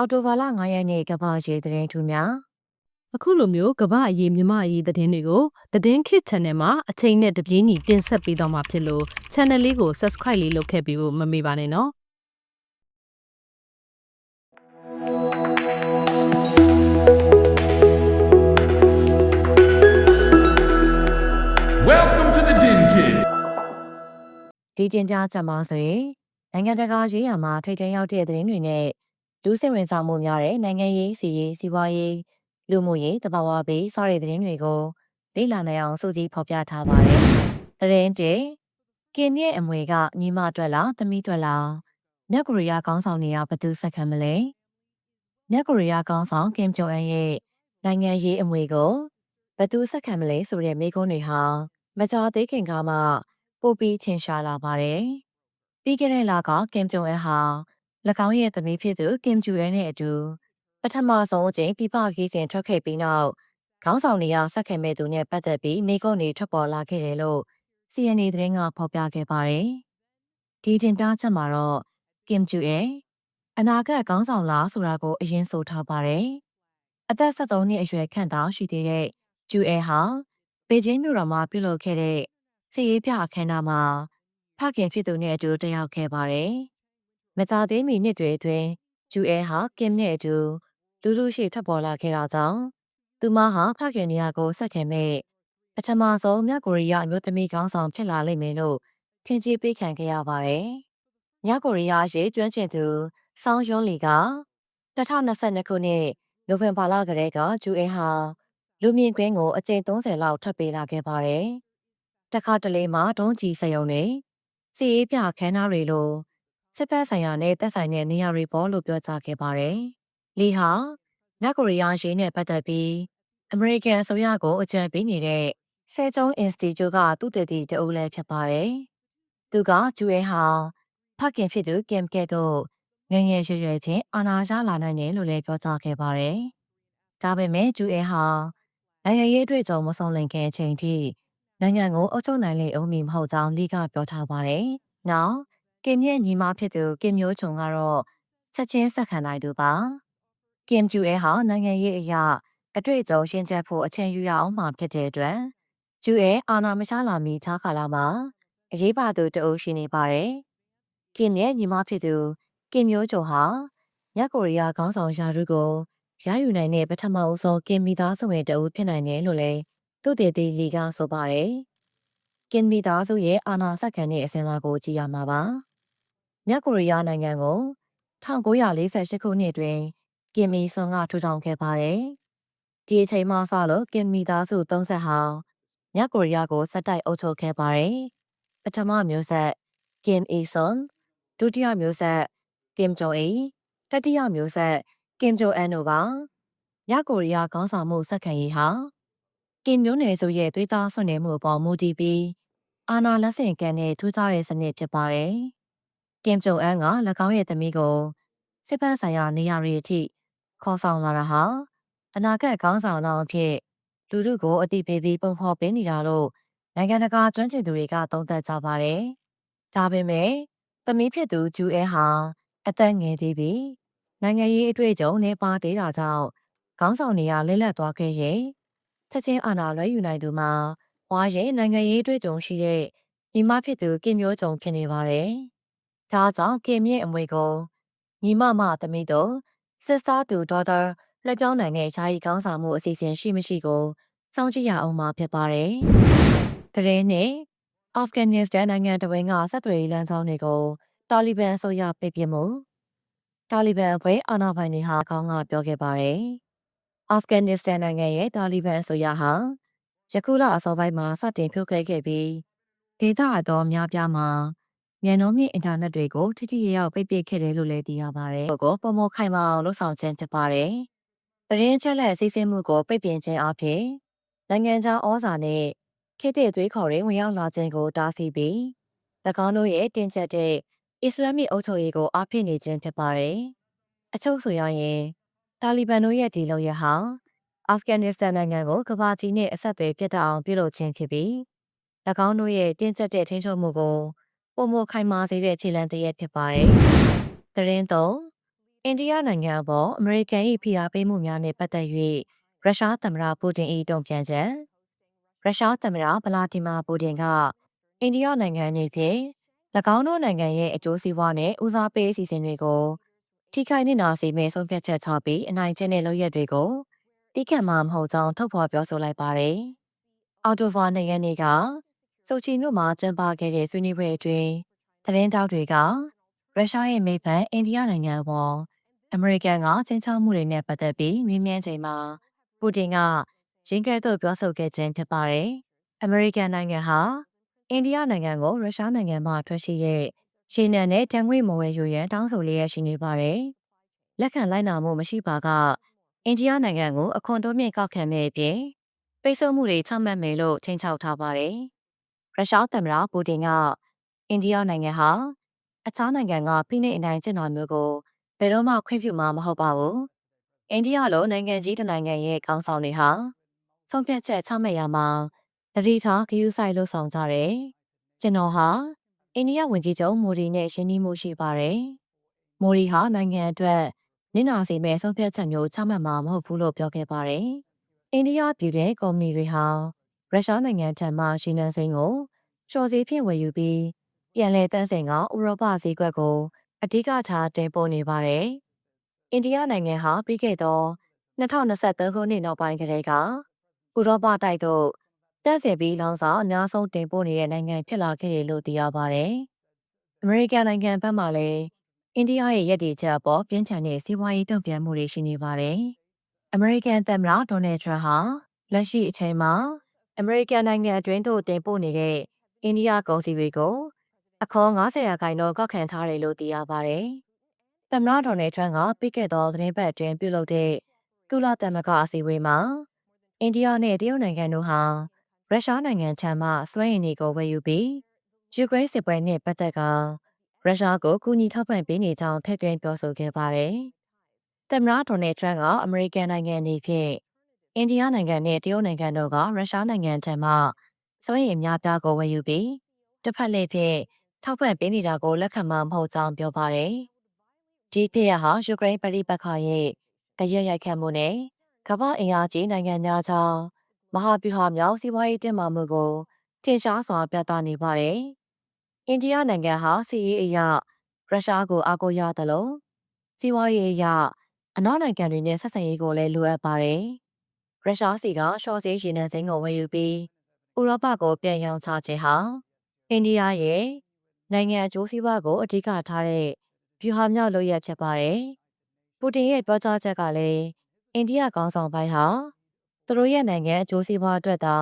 အော်တိုဘာလ9ရက်နေ့ကမ္ဘာရေသတင်းထူးများအခုလိုမျိုးကမ္ဘာအရေးမြမအရေးသတင်းတွေကိုသတင်းခစ် channel မှာအချိန်နဲ့တပြေးညီတင်ဆက်ပေးတော့မှာဖြစ်လို့ channel လေးကို subscribe လေးလုပ်ခဲ့ပြီးဖို့မမေ့ပါနဲ့နော် Welcome to the Din Kid. ဒီတင်ပြချက်မှာဆိုရင်နိုင်ငံတကာရေးရာမှာထိတ်ထိန်ရောက်တဲ့သတင်းတွေနဲ့ လူစစ်ဝင်ဆောင်မှုများတဲ့နိုင်ငံရေးစီရေးစီးပွားရေးလူမှုရေးတဘာဝဘေးစတဲ့သတင်းတွေကိုလေ့လာနိုင်အောင်စူးစီးဖော်ပြထားပါတယ်။သတင်းတွေကင်မြင့်အမွေကညီမအတွက်လားသမီးအတွက်လားမြက်ကိုရီးယားကောင်းဆောင်နေရဘသူဆက်ခံမလဲမြက်ကိုရီးယားကောင်းဆောင်ကင်ဂျုံအန်ရဲ့နိုင်ငံရေးအမွေကိုဘသူဆက်ခံမလဲဆိုတဲ့မိကုန်းတွေဟာမကြာသေးခင်ကမှပိုပြီးထင်ရှားလာပါတယ်။ပြီးခဲ့တဲ့လကကင်ဂျုံအန်ဟာ၎ င်းရဲ့သမီးဖြစ်သူကင်ဂျူအန်နဲ့အတူပထမဆုံးအကြိမ်ပြပခီးစဉ်ထွက်ခဲ့ပြီးနောက်ခေါင်းဆောင်နေရာဆက်ခဲ့မဲ့သူနဲ့ပတ်သက်ပြီးမိကုန်းတွေထွက်ပေါ်လာခဲ့တယ်လို့ CNA သတင်းကဖော်ပြခဲ့ပါတယ်။ဒီတင်ပြချက်မှာတော့ကင်ဂျူရဲ့အနာဂတ်ခေါင်းဆောင်လားဆိုတာကိုအရင်ဆိုထားပါတယ်။အသက်73နှစ်အရွယ်ခန့်သာရှိသေးတဲ့ဂျူအဲဟာဘေကျင်းမြို့တော်မှာပြုလုပ်ခဲ့တဲ့စီရေးပြအခမ်းအနားမှာဖခင်ဖြစ်သူနဲ့အတူတက်ရောက်ခဲ့ပါတယ်။ မကြသေးမီနှစ်တွေအတွင်းဂျူအဲဟာကင်နဲ့အတူလူလူရှိထွက်ပေါ်လာခဲ့တာကြောင့်သူမဟာဖခင်နေရာကိုဆက်ခင်မဲ့ပထမဆုံးမြောက်ကိုရီးယားအမျိုးသမီးခေါင်းဆောင်ဖြစ်လာလိမ့်မယ်လို့ထင်ကြီးပေးခံခဲ့ရပါတယ်။မြောက်ကိုရီးယားရေကျွမ်းကျင်သူဆောင်းယွန်းလီက2022ခုနှစ်နိုဝင်ဘာလကတည်းကဂျူအဲဟာလူမြင့်ကွင်းကိုအကြိမ်30လောက်ထွက်ပေးလာခဲ့ပါတယ်။တခါတလေမှာဒုံးကြီးစယုံနေစီရေးပြခန်းနာတွေလို စစ်ဖက်ဆိုင်ရာနဲ့တက်ဆိုင်တဲ့နေရာတွေပေါ်လို့ပြောကြားခဲ့ပါတယ်။လီဟာမြောက်ကိုရီးယားရေးနဲ့ပတ်သက်ပြီးအမေရိကန်အစိုးရကိုအကြံပေးနေတဲ့ဆဲကျုံအင်စတီကျူကသူတည်တည်တအုပ်လည်းဖြစ်ပါတယ်။သူကဂျူအဲဟာဖခင်ဖြစ်သူကင်ကဲတို့ငယ်ငယ်ရွယ်ရွယ်ဖြင့်အာနာရလာနိုင်တယ်လို့လည်းပြောကြားခဲ့ပါတယ်။ဒါပေမဲ့ဂျူအဲဟာနိုင်ငံရေးအတွေ့အကြုံမဆုံးလင်ခင်အချိန်ထိနိုင်ငံကိုအုပ်ချုပ်နိုင်လေအောင်မည်မဟုတ်ကြောင်းလီကပြောထားပါတယ်။နောက် ကင်မြင့်ညီမဖြစ်သူကင်မျိုးချုံကတော့ချက်ချင်းဆက်ခံနိုင်သူပါ။ကင်ဂျူအဲဟာနိုင်ငံရေးအရာအတွေ့အကြုံရှင်းချက်ဖို့အချိန်ယူရအောင်မှဖြစ်တဲ့အတွက်ဂျူအဲအာနာမရှာလာမီခြားခါလာမှာအရေးပါသူတအုပ်ရှိနေပါတယ်။ကင်ရဲ့ညီမဖြစ်သူကင်မျိုးချုံဟာမြောက်ကိုရီးယားခေါင်းဆောင်ရာထူးကိုရယူနိုင်တဲ့ပထမအဦးဆုံးကင်မီသားစုဝင်တအုပ်ဖြစ်နိုင်တယ်လို့လည်းသူတည်တည်လီကဆိုပါတယ်။ကင်မီသားစုရဲ့အာနာဆက်ခံတဲ့အစဉ်အလာကိုကြည့်ရမှာပါ။ မြောက်ကိုရီးယားနိုင်ငံကို1948ခုနှစ်တွင်ကင်မီဆွန်ကထူထောင်ခဲ့ပါတယ်။ဒီအချိန်မှစလို့ကင်မီသားစု30ဟာမြောက်ကိုရီးယားကိုစက်တိုက်အုပ်ချုပ်ခဲ့ပါတယ်။ပထမမျိုးဆက်ကင်အီဆွန်ဒုတိယမျိုးဆက်ကင်ဂျုံအီတတိယမျိုးဆက်ကင်ဂျုံအန်တို့ကမြောက်ကိုရီးယားခေါင်းဆောင်မှုစက္ကန့်ရေးဟာကင်မျိုးနယ်စုရဲ့သွေးသားဆွနေမှုအပေါ်မူတည်ပြီးအာနာလက်ဆင့်ကမ်းတဲ့ထူးခြားတဲ့စနစ်ဖြစ်ပါတယ်။ ကင်ဂျုံအန်က၎င်းရဲ့သမီးကိုစစ်ဘက်ဆိုင်ရာနေရာတွေအထိခေါ်ဆောင်လာတာဟာအနာဂတ်ခေါင်းဆောင်တော်အဖြစ်လူထုကိုအတိပေးပြီးပုံဖော်ပေးနေတာလို့နိုင်ငံတကာကျွမ်းကျင်သူတွေကသုံးသပ်ကြပါတယ်။ဒါပေမဲ့သမီးဖြစ်သူဂျူအဲဟာအသက်ငယ်သေးပြီးနိုင်ငံရေးအတွေ့အကြုံနဲ့ပါသေးတာကြောင့်ခေါင်းဆောင်နေရလဲလက်သွားခဲ့ရင်ချက်ချင်းအာဏာလွှဲယူနိုင်သူမှာဝါရဲ့နိုင်ငံရေးအတွေ့အကြုံရှိတဲ့ညီမဖြစ်သူကင်မျိုးကြုံဖြစ်နေပါတယ်။ ဒါကြောင့်ကင်မြင့်အမွေကိုညီမမသမီးတို့စစ်စားသူဒေါက်တာလွှဲပြောင်းနိုင်တဲ့ယာယီကောင်းဆောင်မှုအစီအစဉ်ရှိမရှိကိုစောင့်ကြည့်ရအောင်မှာဖြစ်ပါတယ်။တရင်နဲ့အာဖဂန်နစ္စတန်နိုင်ငံတဝင်းကဆက်သွယ်ရေးလမ်းကြောင်းတွေကိုတာလီဘန်အစိုးရပိတ်ပစ်မှုတာလီဘန်အဖွဲ့အာဏာပိုင်တွေဟာခေါင်းကပြောခဲ့ပါတယ်။အာဖဂန်နစ္စတန်နိုင်ငံရဲ့တာလီဘန်အစိုးရဟာယခုလအစောပိုင်းမှာစတင်ဖြုတ်ခဲ့ခဲ့ပြီးဒေသအတော်များပြားမှာ မြန်နှုံးမြင့်အင်တာနက်တွေကိုထိထိရောက်ရောက်ပိတ်ပစ်ခဲ့တယ်လို့လည်းသိရပါတယ်။ကိုပုံမခိုင်မာအောင်လှုပ်ဆောင်ခြင်းဖြစ်ပါတယ်။တရင်ချက်လက်အစည်းအဝေးမှုကိုပိတ်ပင်ခြင်းအပြင်နိုင်ငံခြားဩဇာနဲ့ခေတ်သစ်သွေးခေါ်တွေဝင်ရောက်လာခြင်းကိုတားဆီးပြီး၎င်းတို့ရဲ့တင်ကျပ်တဲ့အစ္စလာမစ်အုပ်ချုပ်ရေးကိုအားဖြည့်နေခြင်းဖြစ်ပါတယ်။အချုပ်ဆိုရရင်တာလီဘန်တို့ရဲ့ဒီလုပ်ရဟာအာဖဂန်နစ္စတန်နိုင်ငံကိုကမ္ဘာကြီးနဲ့အဆက်အသွယ်ပြတ်တောက်အောင်ပြုလုပ်ခြင်းဖြစ်ပြီး၎င်းတို့ရဲ့တင်းကျပ်တဲ့ထိန်းချုပ်မှုကို ပုံမခိုင်မာစေတဲ့ခြေလှမ်းတစ်ရပ်ဖြစ်ပါတယ်။သတင်းသုံးအိန္ဒိယနိုင်ငံအပေါ်အမေရိကန်၏ဖိအားပေးမှုများနှင့်ပတ်သက်၍ရုရှားသမ္မတပူတင်၏တုံ့ပြန်ချက်ရုရှားသမ္မတဗလာဒီမာပူတင်ကအိန္ဒိယနိုင်ငံအနေဖြင့်၎င်းတို့နိုင်ငံရဲ့အကျိုးစီးပွားနှင့်ဦးစားပေးအစီအစဉ်တွေကိုထိခိုက်နစ်နာစေမယ့်ဆုံးဖြတ်ချက်ချပြီးအနိုင်ကျင့်တဲ့လုပ်ရက်တွေကိုတိကျမှမဟုတ်ကြောင်းထုတ်ဖော်ပြောဆိုလိုက်ပါတယ်။အော်တိုဗာနှစ်ရက်နေ့က ဆိုချီမြို့မှာကျင်းပခဲ့တဲ့ဆွေးနွေးပွဲအတွင်းသတင်းတောက်တွေကရုရှားရဲ့မိဖက်အိန္ဒိယနိုင်ငံပေါ်အမေရိကန်ကချင်းချောက်မှုတွေနဲ့ပတ်သက်ပြီးမြင်းမြန်းချိန်မှာပူတင်ကရင်းကဲသို့ပြောဆိုခဲ့ခြင်းဖြစ်ပါတယ်။အမေရိကန်နိုင်ငံဟာအိန္ဒိယနိုင်ငံကိုရုရှားနိုင်ငံမှထွက်ရှိတဲ့ရှေနံနဲ့တန်ငွေမဝဲယူရန်တောင်းဆိုလျက်ရှိနေပါတယ်။လက်ခံလိုက်နာမှုမရှိပါကအိန္ဒိယနိုင်ငံကိုအခွန်တိုးမြင့်ကောက်ခံမဲ့အပြင်ပိတ်ဆို့မှုတွေချမှတ်မယ်လို့ချိန်ချောက်ထားပါတယ်။ ရုရှားသမ္မတပူတင်ကအိန္ဒိယနိုင်ငံဟာအခြားနိုင်ငံကဖိနှိပ်အနိုင်ကျင့်တော်မျိုးကိုဘယ်တော့မှခွင့်ပြုမှာမဟုတ်ပါဘူး။အိန္ဒိယလိုနိုင်ငံကြီးတစ်နိုင်ငံရဲ့ကောင်းဆောင်တွေဟာဆုံးဖြတ်ချက်ချမှတ်ရမှာတတိထားဂရုစိုက်လို့ဆောင်ကြတယ်။ကျွန်တော်ဟာအိန္ဒိယဝန်ကြီးချုပ်မိုဒီနဲ့ရှင်းနှီးမှုရှိပါတယ်။မိုဒီဟာနိုင်ငံအတွက်နစ်နာစေမဲ့ဆုံးဖြတ်ချက်မျိုးချမှတ်မှာမဟုတ်ဘူးလို့ပြောခဲ့ပါတယ်။အိန္ဒိယပြည်တွင်ကုမ္ပဏီတွေဟာရုရှားနိုင်ငံထံမှရှင်းနှန်းစိမ်းကို လျှော်စီဖြင့်ဝယ်ယူပြီးပြန်လည်တန်းစင်ကဥရောပဈေးကွက်ကိုအဓိကထားတင်ပို့နေပါတယ်။အိန္ဒိယနိုင်ငံဟာပြီးခဲ့သော2023ခုနှစ်နောက်ပိုင်းကတည်းကဥရောပတိုက်သို့တက်ဆက်ပြီးလောင်စာအများဆုံးတင်ပို့နေတဲ့နိုင်ငံဖြစ်လာခဲ့တယ်လို့သိရပါတယ်။အမေရိကန်နိုင်ငံဘက်မှလည်းအိန္ဒိယရဲ့ရည်တည်ချက်အပေါ်ပြင်းထန်တဲ့စီးပွားရေးတုံ့ပြန်မှုတွေရှိနေပါတယ်။အမေရိကန်သမ္မတဒေါ်နယ်ထရန့်ဟာလက်ရှိအချိန်မှာအမေရိကန်နိုင်ငံအတွင်းသို့တင်ပို့နေတဲ့ အိန္ဒိယကုန်စည်တွေကိုအခေါ်90ရာခိုင်နှုန်းကောက်ခံထားတယ်လို့သိရပါတယ်။သမ္မတဒေါ်နယ်ထရန့်ကပြီးခဲ့သောသတင်းပတ်အတွင်းပြုလုပ်တဲ့ကုလသမဂ္ဂအစည်းအဝေးမှာအိန္ဒိယနဲ့တရုတ်နိုင်ငံတို့ဟာရုရှားနိုင်ငံထံမှစွမ်းရည်တွေကိုဝယ်ယူပြီးယူကရိန်းစစ်ပွဲနဲ့ပတ်သက်ကရုရှားကိုကူညီထောက်ပံ့ပေးနေကြောင်းထည့်သွင်းပြောဆိုခဲ့ပါတယ်။သမ္မတဒေါ်နယ်ထရန့်ကအမေရိကန်နိုင်ငံအနေဖြင့်အိန္ဒိယနိုင်ငံနဲ့တရုတ်နိုင်ငံတို့ကရုရှားနိုင်ငံထံမှ စွမ်းရည်အများပြားကိုဝယ်ယူပြီးတစ်ဖက်လှည့်ဖြင့်ထောက်ပံ့ပေးနေတာကိုလက်ခံမှာမဟုတ်ကြောင်းပြောပါတယ်။ဒီဖြစ်ရဟာယူကရိန်းပြည်ပခါရဲ့တရရိုက်ခတ်မှုနဲ့ကမ္ဘာအင်အားကြီးနိုင်ငံများကြောင့်မဟာဗျူဟာမြောက်စီးပွားရေးတင်မာမှုကိုထင်ရှားစွာပြသနေပါတယ်။အိန္ဒိယနိုင်ငံဟာစီးရေးအရရုရှားကိုအားကိုးရသလိုစီးပွားရေးအရအနောက်နိုင်ငံတွေနဲ့ဆက်ဆံရေးကိုလည်းလိုအပ်ပါတယ်။ရုရှားစီကရှော့ဆေးရေနံစိမ်းကိုဝယ်ယူပြီး ဥရောပကိုပြန်ရောင်းချခြင်းဟာအိန္ဒိယရဲ့နိုင်ငံအကျိုးစီးပွားကိုအဓိကထားတဲ့ဗျူဟာမြောက်လုပ်ရဖြစ်ပါတယ်။ပူတင်ရဲ့ပြောကြားချက်ကလည်းအိန္ဒိယကောင်းဆောင်ပိုင်းဟာသူတို့ရဲ့နိုင်ငံအကျိုးစီးပွားအတွက်သာ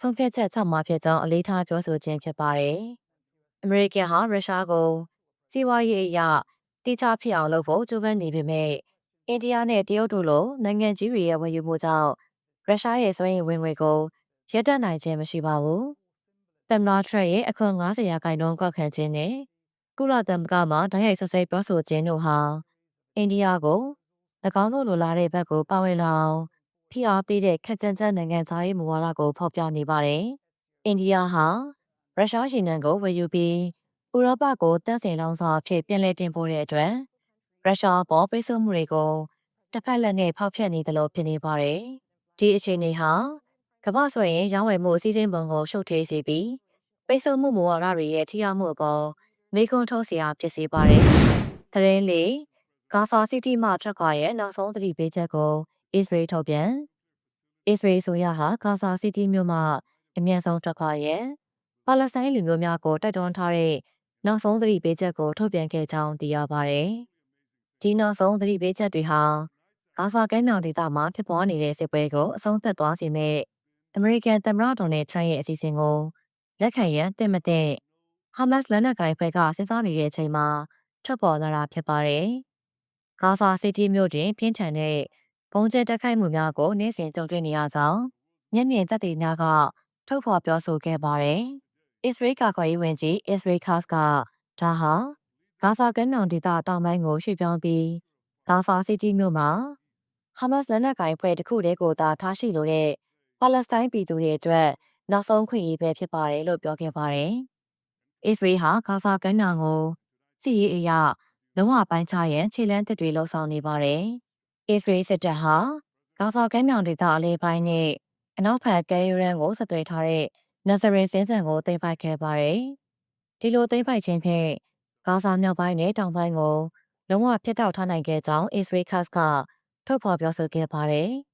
ဆုံးဖြတ်ချက်ချမှဖြစ်ကြောင်းအလေးထားပြောဆိုခြင်းဖြစ်ပါတယ်။အမေရိကန်ဟာရုရှားကိုစီးပွားရေးအရတိကျဖြစ်အောင်လုပ်ဖို့ကြိုးပမ်းနေပေမဲ့အိန္ဒိယနဲ့တရုတ်တို့လိုနိုင်ငံကြီးတွေရဲ့ဝန်ယူမှုကြောင့်ရုရှားရဲ့စွမ်းရည်ဝင်ငွေကို ရပ်တန့်နိုင်ခြင်းမရှိပါဘူး။သမ္မတထရန့်ရဲ့အခွန်90ရာခိုင်နှုန်းကောက်ခံခြင်းနဲ့ကုလသမဂ္ဂမှတိုက်ရိုက်ဆက်ဆဲပြောဆိုခြင်းတို့ဟာအိန္ဒိယကို၎င်းတို့လိုလားတဲ့ဘက်ကိုပါဝင်လာအောင်ဖိအားပေးတဲ့ခက်ကြမ်းကြမ်းနိုင်ငံသားရေးမူဝါဒကိုဖော်ပြနေပါတယ်။အိန္ဒိယဟာရုရှားရှင်နံကိုဝယ်ယူပြီးဥရောပကိုတန့်စင်လောင်စာအဖြစ်ပြန်လည်တင်ပို့တဲ့အတွက်ရုရှားပေါ်ပိတ်ဆို့မှုတွေကိုတစ်ဖက်လက်နဲ့ဖောက်ဖျက်နေသလိုဖြစ်နေပါတယ်။ဒီအခြေအနေဟာ ကမ္ဘာဆိုရင်ရောင်းဝယ်မှုအစည်းအဝေးပုံကိုရှုပ်ထွေးစေပြီးပိတ်ဆို့မှုမူဝါဒတွေရဲ့ထိရောက်မှုအပေါ်မေးခွန်းထုတ်စရာဖြစ်စေပါတယ်။သတင်းလေးဂါဇာစီးတီးမှထွက်ခွာရဲ့နောက်ဆုံးသတိပေးချက်ကိုအစ္စရေးထုတ်ပြန်အစ္စရေးဆိုရဟာဂါဇာစီးတီးမြို့မှအမြန်ဆုံးထွက်ခွာရဲ့ပါလက်စတိုင်းလူမျိုးများကိုတိုက်တွန်းထားတဲ့နောက်ဆုံးသတိပေးချက်ကိုထုတ်ပြန်ခဲ့ကြောင်းသိရပါတယ်။ဒီနောက်ဆုံးသတိပေးချက်တွေဟာဂါဇာကမ်းမြောင်ဒေသမှာဖြစ်ပွားနေတဲ့စစ်ပွဲကိုအဆုံးသတ်သွားစေမယ့် အမေရိကန်သမ္မတဒေါ်နယ်ထရန့်ရဲ့အစီအစဉ်ကိုလက်ခံရန်တင့်မတဲ့ဟာမတ်စ်လက်နက်ကိုင်ဖွဲ့ကစဉ်းစားနေတဲ့အချိန်မှာထွက်ပေါ်လာတာဖြစ်ပါတယ်။ဂါဇာစီးတီးမြို့တွင်ပြင်းထန်တဲ့ဘုံကျဲတက်ခိုက်မှုများကိုနေ့စဉ်ကြုံတွေ့နေရကြောင်းမျက်မြင်သက်သေများကထုတ်ဖော်ပြောဆိုခဲ့ပါတယ်။အစ္စရေးကာကွယ်ရေးဝန်ကြီးအစ္စရေးခတ်ကဒါဟာဂါဇာကမ်းမြောင်ဒေသတောင်ပိုင်းကိုရွှေ့ပြောင်းပြီးဂါဇာစီးတီးမြို့မှာဟာမတ်စ်လက်နက်ကိုင်ဖွဲ့တစ်ခုတည်းကိုသာထားရှိလိုတဲ့ ပါလက်စတိုင်းပြည်သူတွေအတွက်နောက်ဆုံးခွင့်ရေးပဲဖြစ်ပါတယ်လို့ပြောခဲ့ပါတယ်။အစ္စရေးဟာဂါဇာကမ်းမြောင်ကိုစစ်ရေးအရလုံးဝပိုင်းခြားရန်ခြေလန်းတစ်တွေလှုံ့ဆော်နေပါတယ်။ Israel စစ်တပ်ဟာဂါဇာကမ်းမြောင်ဒေသအလဲပိုင်းနဲ့အနောက်ဘက်ကဲယူရန်ကိုဆက်သွယ်ထားတဲ့နဇရင်စင်းစံကိုသိမ်းပိုက်ခဲ့ပါတယ်။ဒီလိုသိမ်းပိုက်ခြင်းဖြင့်ဂါဇာမြောက်ပိုင်းနဲ့တောင်ပိုင်းကိုလုံးဝဖျက်တောက်ထားနိုင်ခဲ့ကြောင်း Israel Cast ကထုတ်ဖော်ပြောဆိုခဲ့ပါတယ်။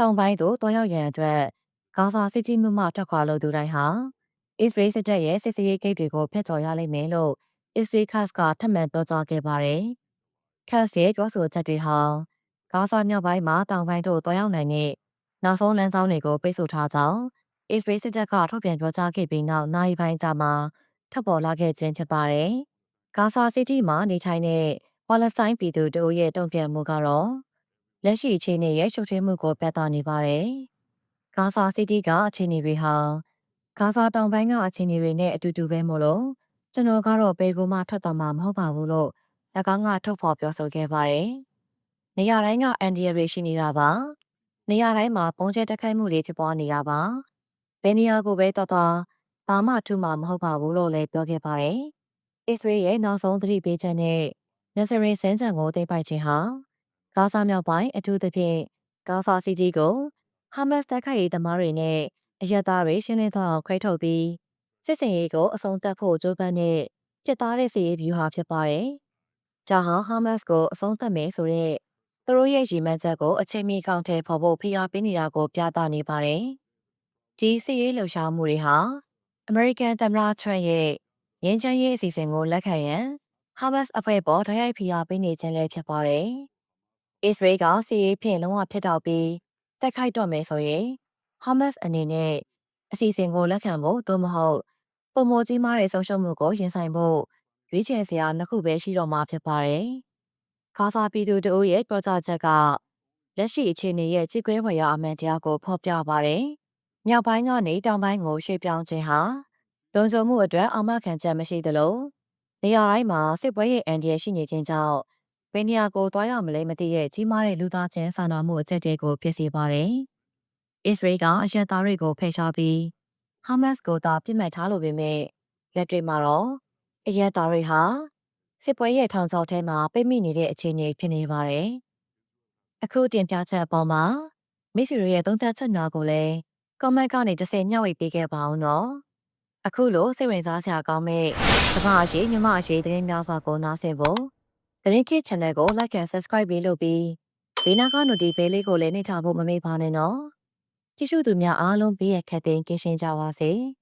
တောင်ပိုင်းသို့တွားရောက်ရန်အတွက်ဂါဇာစစ်တီမြို့မှထွက်ခွာလို့သူတိုင်းဟာ Israel စစ်တပ်ရဲ့စစ်စရေးဂိတ်တွေကိုဖျက်ချော်ရလိမ့်မယ်လို့ Israel Cast ကထပ်မံပြောကြားခဲ့ပါတယ်။ Cast ရဲ့ပြောဆိုချက်တွေဟာဂါဇာမြောက်ပိုင်းမှာတောင်ပိုင်းသို့တွားရောက်နိုင်တဲ့နောက်ဆုံးလမ်းကြောင်းတွေကိုပိတ်ဆို့ထားကြောင်း Israel စစ်တပ်ကထုတ်ပြန်ပြောကြားခဲ့ပြီးနောက်နိုင်ပိုင်းကြာမှထပ်ပေါ်လာခဲ့ခြင်းဖြစ်ပါတယ်။ဂါဇာစစ်တီမှာနေထိုင်တဲ့ပါလက်စတိုင်းပြည်သူတို့ရဲ့တုံ့ပြန်မှုကတော့ လက်ရှိအခြေအနေရဲ့ရှုပ်ထွေးမှုကိုပြသနေပါတယ်။ဂါဇာစစ်တီကအခြေအနေတွေဟာဂါဇာတောင်ပိုင်းကအခြေအနေတွေနဲ့အတူတူပဲမို့လို့ကျွန်တော်ကတော့ဘယ်ကိုမှထွက်သွားမှာမဟုတ်ပါဘူးလို့၎င်းကထုတ်ဖော်ပြောဆိုခဲ့ပါတယ်။နေရာတိုင်းကအန်ဒီရတွေရှိနေတာပါ။နေရာတိုင်းမှာပုံကျဲတက်ခိုက်မှုတွေဖြစ်ပွားနေတာပါ။ဘယ်နေရာကိုပဲတော်တော်ဘာမှထူမှာမဟုတ်ပါဘူးလို့လည်းပြောခဲ့ပါတယ်။အစ္စရေးရဲ့နောက်ဆုံးသတိပေးချက်နဲ့နဇရင်စန်းချံကိုသိမ်းပိုက်ခြင်းဟာ ဂါဇာမြောက်ပိုင်းအထူးသဖြင့်ဂါဇာစီတီကိုဟာမတ်စ်တိုက်ခိုက်ရေးသမားတွေနဲ့အရက်သားတွေရှင်းလင်းသွားအောင်ခွဲထုတ်ပြီးစစ်စင်ရေးကိုအဆုံးသတ်ဖို့ကြိုးပမ်းတဲ့ပြစ်သားတဲ့စီရေးဗျူဟာဖြစ်ပါတယ်။ဂျာဟာဟာမတ်စ်ကိုအဆုံးသတ်မယ်ဆိုတဲ့သူတို့ရဲ့ရည်မှန်းချက်ကိုအချိန်မီကောင်ထဲပေါ်ဖို့ဖိအားပေးနေတာကိုပြသနေပါတယ်။ဒီစီရေးလှုပ်ရှားမှုတွေဟာအမေရိကန်သမ္မတထရန့်ရဲ့ငင်းချမ်းရေးအစီအစဉ်ကိုလက်ခံရန်ဟာမတ်စ်အဖွဲ့ပေါ်တိုက်ရိုက်ဖိအားပေးနေခြင်းလည်းဖြစ်ပါတယ်။ အစ္စရေးကစီရေးဖြင့်လုံးဝဖျက်တောက်ပြီးတိုက်ခိုက်တော့မယ်ဆိုရင်ဟာမတ်စ်အနေနဲ့အစီအစဉ်ကိုလက်ခံဖို့သို့မဟုတ်ပုံမကြီးမားတဲ့ဆုံးရှုံးမှုကိုရင်ဆိုင်ဖို့ရွေးချယ်စရာနှစ်ခုပဲရှိတော့မှာဖြစ်ပါတယ်။ခါစာပြည်သူတို့ရဲ့ပြောကြားချက်ကလက်ရှိအခြေအနေရဲ့ကြီးကွဲဖွယ်ရာအမှန်တရားကိုဖော်ပြပါတယ်။မြောက်ပိုင်းကနေတောင်ပိုင်းကိုရွှေ့ပြောင်းခြင်းဟာလုံခြုံမှုအတွက်အာမခံချက်မရှိသလိုနေရာတိုင်းမှာစစ်ပွဲရဲ့အန်ဒီရရှိနေခြင်းကြောင့် ဘယ်နေရာကိုသွားရမလဲမသိတဲ့ကြီးမားတဲ့လူသားချင်းစာနာမှုအကျက်တဲကိုဖြစ်စေပါတယ်။အစ္စရေးကအရက်သားတွေကိုဖယ်ရှားပြီးဟာမတ်စ်ကိုသာပြစ်မှတ်ထားလိုပေမဲ့လက်တွေမှာတော့အရက်သားတွေဟာစစ်ပွဲရဲ့ထောင်ချောက်ထဲမှာပိတ်မိနေတဲ့အခြေအနေဖြစ်နေပါတယ်။အခုတင်ပြချက်အပေါ်မှာမိတ်ဆွေတို့ရဲ့သုံးသပ်ချက်များကိုလည်း comment ကနေတစ်ဆင့်ညှောက်ဝေပေးခဲ့ပါအောင်နော်။အခုလိုစိတ်ဝင်စားစရာကောင်းတဲ့ကမ္ဘာရှိမြမရှိသတင်းများစွာကိုနားဆင်ဖို့ သတင်းခေတ် channel ကို like and subscribe ပေးလို့ပြီးဘေးနားက notification လေးကိုလည်းနှိပ်ထားဖို့မမေ့ပါနဲ့နော်။ကြည့်ရှုသူများအားလုံးဘေးရခတ်သိမ်းကင်းရှင်းကြပါစေ။